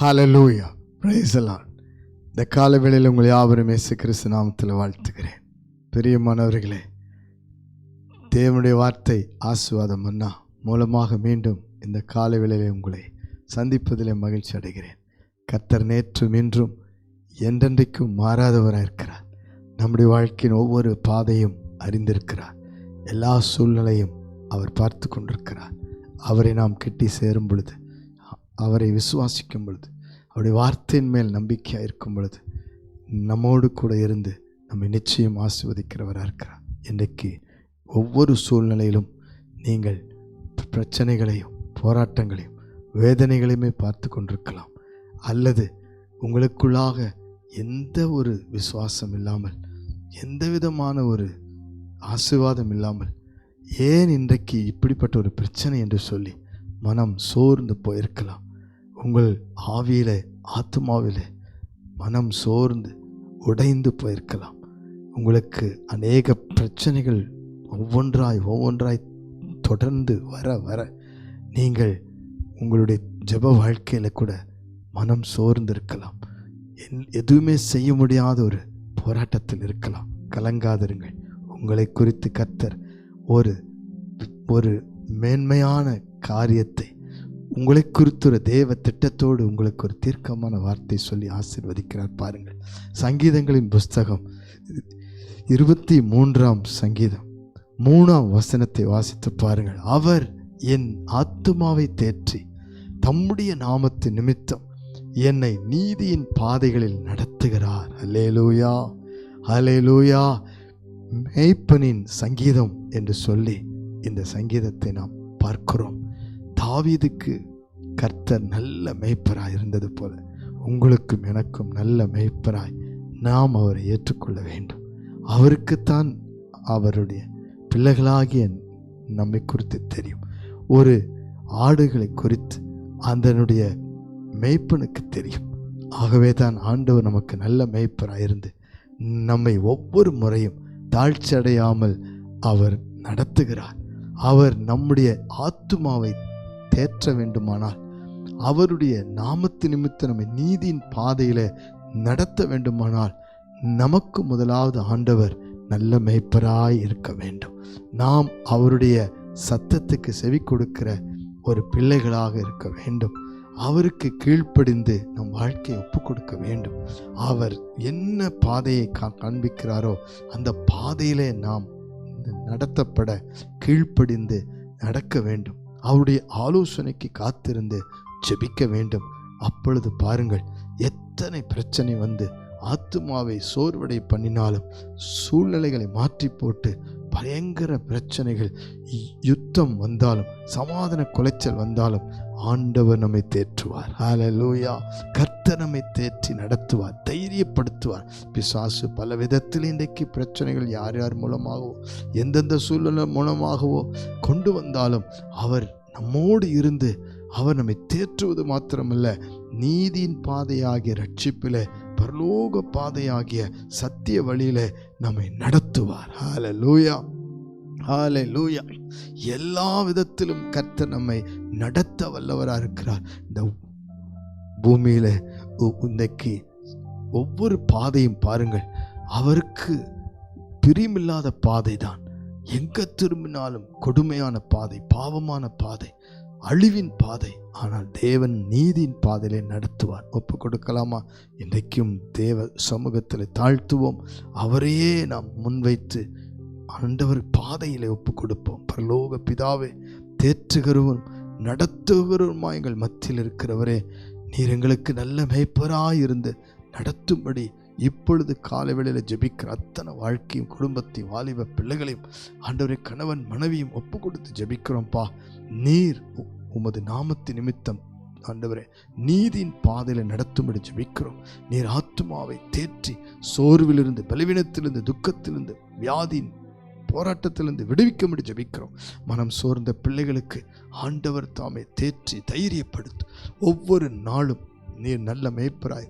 Hallelujah பிரைசலான் இந்த கால வேளையில் உங்களை யாவரும் இயேசு கிறிஸ்து நாமத்தில் வாழ்த்துகிறேன். பிரியமானவர்களே தேவனுடைய வார்த்தை ஆசுவாதம் அண்ணா மூலமாக மீண்டும் இந்த கால வேளையிலே உங்களை சந்திப்பதிலே மகிழ்ச்சி அடைகிறேன். கத்தர் நேற்றும் இன்றும் என்றென்றைக்கும் மாறாதவராக இருக்கிறார். நம்முடைய வாழ்க்கையின் ஒவ்வொரு பாதையும் அறிந்திருக்கிறார். எல்லா சூழ்நிலையும் அவர் பார்த்து கொண்டிருக்கிறார். அவரை நாம் கிட்டி சேரும் பொழுது அவரை விசுவாசிக்கும் பொழுது அவருடைய வார்த்தையின் மேல் நம்பிக்கையாக இருக்கும் பொழுது நம்மோடு கூட இருந்து நம்மை நிச்சயம் ஆசிர்வதிக்கிறவராக இருக்கிறார். இன்றைக்கு ஒவ்வொரு சூழ்நிலையிலும் நீங்கள் பிரச்சனைகளையும் போராட்டங்களையும் வேதனைகளையுமே பார்த்து கொண்டிருக்கலாம். அல்லது உங்களுக்குள்ளாக எந்த ஒரு விசுவாசம் இல்லாமல் எந்த விதமான ஒரு ஆசீர்வாதம் இல்லாமல் ஏன் இன்றைக்கு இப்படிப்பட்ட ஒரு பிரச்சனை என்று சொல்லி மனம் சோர்ந்து போயிருக்கலாம். உங்கள் ஆவியில் ஆத்மாவில் மனம் சோர்ந்து உடைந்து போயிருக்கலாம். உங்களுக்கு அநேக பிரச்சனைகள் ஒவ்வொன்றாய் ஒவ்வொன்றாய் தொடர்ந்து வர வர நீங்கள் உங்களுடைய ஜெப வாழ்க்கையில் கூட மனம் சோர்ந்து இருக்கலாம். என்- எதுவுமே செய்ய முடியாத ஒரு போராட்டத்தில் இருக்கலாம். கலங்காதிருங்கள். உங்களை குறித்து கர்த்தர் ஒரு ஒரு மேன்மையான காரியத்தை உங்களை குறித்துற தேவ திட்டத்தோடு உங்களுக்கு ஒரு தீர்க்கமான வார்த்தை சொல்லி ஆசீர்வதிக்கிறார் பாருங்கள். சங்கீதங்களின் புஸ்தகம் இருபத்தி மூன்றாம் சங்கீதம் மூணாம் வசனத்தை வாசித்து பாருங்கள். அவர் என் ஆத்துமாவை தேற்றி தம்முடைய நாமத்து நிமித்தம் என்னை நீதியின் பாதைகளில் நடத்துகிறார். அலேலூயா அலேலூயா மேய்ப்பனின் சங்கீதம் என்று சொல்லி இந்த சங்கீதத்தை நாம் பார்க்கிறோம். தாவீதுக்கு கர்த்தர் நல்ல மேய்ப்பராய் இருந்தது போல உங்களுக்கும் எனக்கும் நல்ல மேய்ப்பராய் நாம் அவரை ஏற்றுக்கொள்ள வேண்டும். அவருக்குத்தான் அவருடைய பிள்ளைகளாகிய நம்மை குறித்து தெரியும். ஒரு ஆடுகளை குறித்து அதனுடைய மேய்ப்பனுக்கு தெரியும். ஆகவே தான் ஆண்டவர் நமக்கு நல்ல மேய்ப்பராக இருந்து நம்மை ஒவ்வொரு முறையும் தாழ்ச்சி அடையாமல் அவர் நடத்துகிறார். அவர் நம்முடைய ஆத்துமாவை தேற்ற வேண்டுமானால் அவருடைய நாமத்து நிமித்தம் நம்மை நீதியின் பாதையில் நடத்த வேண்டுமானால் நமக்கு முதலாவது ஆண்டவர் நல்ல மேய்ப்பராய் இருக்க வேண்டும். நாம் அவருடைய சத்தத்துக்கு செவி கொடுக்கிற ஒரு பிள்ளைகளாக இருக்க வேண்டும். அவருக்கு கீழ்ப்படிந்து நம் வாழ்க்கையை ஒப்பு கொடுக்க வேண்டும். அவர் என்ன பாதையை கா- காண்பிக்கிறாரோ அந்த பாதையிலே நாம் நடத்தப்பட கீழ்ப்படிந்து நடக்க வேண்டும். அவருடைய ஆலோசனைக்கு காத்திருந்து ஜெபிக்க வேண்டும். அப்பொழுது பாருங்கள் எத்தனை பிரச்சனை வந்து ஆத்துமாவை சோர்வடை பண்ணினாலும் சூழ்நிலைகளை மாற்றி போட்டு பயங்கர பிரச்சனைகள் யுத்தம் வந்தாலும் சமாதான குலைச்சல் வந்தாலும் ஆண்டவர் நம்மை தேற்றுவார். ஹலலூயா கர்த்தர் நம்மை தேற்றி நடத்துவார் தைரியப்படுத்துவார். பிசாசு பல விதத்தில் இன்றைக்கு பிரச்சனைகள் யார் யார் மூலமாகவோ எந்தெந்த சூழ்நிலை மூலமாகவோ கொண்டு வந்தாலும் அவர் நம்மோடு இருந்து அவர் நம்மை தேற்றுவது மாத்திரமல்ல நீதியின் பாதையாகிய ரட்சிப்பில் பரலோக பாதையாகிய சத்திய வழியில் நம்மை நடத்துவார். ஹால லூயா ஹால லூயா எல்லா விதத்திலும் கர்த்த நம்மை நடத்த வல்லவராக இருக்கிறார். இந்த பூமியில் உ- இன்னைக்கு ஒவ்வொரு பாதையும் பாருங்கள் அவருக்கு பிரியமில்லாத பாதை தான் எங்க திரும்பினாலும் கொடுமையான பாதை பாவமான பாதை அழிவின் பாதை ஆனால் தேவன் நீதியின் பாதையிலே நடத்துவார். ஒப்பு கொடுக்கலாமா? இன்றைக்கும் தேவ சமூகத்தில் தாழ்த்துவோம். அவரையே நாம் முன்வைத்து ஆண்டவர் பாதையிலே ஒப்பு கொடுப்போம். பரலோக பிதாவே தேற்றுகிறவரும் நடத்துகிறவருமா எங்கள் மத்தியில் இருக்கிறவரே நீர் எங்களுக்கு நல்ல மேய்ப்பராயிருந்து நடத்தும்படி இப்பொழுது காலவேளையில் ஜெபிக்கிற அத்தனை வாழ்க்கையும் குடும்பத்தையும் வாலிப பிள்ளைகளையும் ஆண்டவரே கணவன் மனைவியும் ஒப்பு கொடுத்து ஜெபிக்கிறோம்ப்பா நீர் உ- உமது நாமத்து நிமித்தம் ஆண்டவரே நீதியின் பாதையில் நடத்தும்படி ஜெபிக்கிறோம். நீர் ஆத்மாவை தேற்றி சோர்விலிருந்து பலவீனத்திலிருந்து துக்கத்திலிருந்து வியாதியின் போராட்டத்திலிருந்து விடுவிக்கும்படி ஜெபிக்கிறோம். மனம் சோர்ந்த பிள்ளைகளுக்கு ஆண்டவர் தாமே தேற்றி தைரியப்படுத்து ஒவ்வொரு நாளும் நீர் நல்ல மேய்ப்பராய்.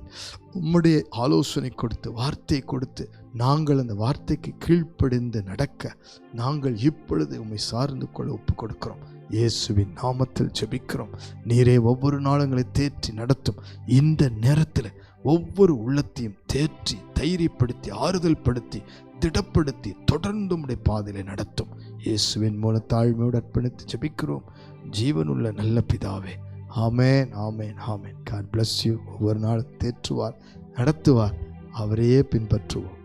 உம்முடைய ஆலோசனை கொடுத்து வார்த்தை கொடுத்து நாங்கள் அந்த வார்த்தைக்கு கீழ்ப்படிந்து நடக்க நாங்கள் இப்பொழுது உம்மை சார்ந்து கொள்ள ஒப்பு கொடுக்கிறோம் இயேசுவின் நாமத்தில் ஜெபிக்கிறோம். நீரே ஒவ்வொரு நாளுங்களை தேற்றி நடத்தும். இந்த நேரத்தில் ஒவ்வொரு உள்ளத்தையும் தேற்றி தைரியப்படுத்தி ஆறுதல் படுத்தி திடப்படுத்தி தொடர்ந்து உடைய பாதையிலே நடத்தும். இயேசுவின் மூலம் தாழ்மையோடு அர்ப்பணித்து ஜெபிக்கிறோம். ஜீவனுள்ள நல்ல பிதாவே ஆமேன் ஆமேன் ஆமேன். காட் பிளஸ் யூ ஒவ்வொரு நாள் தேற்றுவார் நடத்துவார். அவரையே பின்பற்றுவோம்.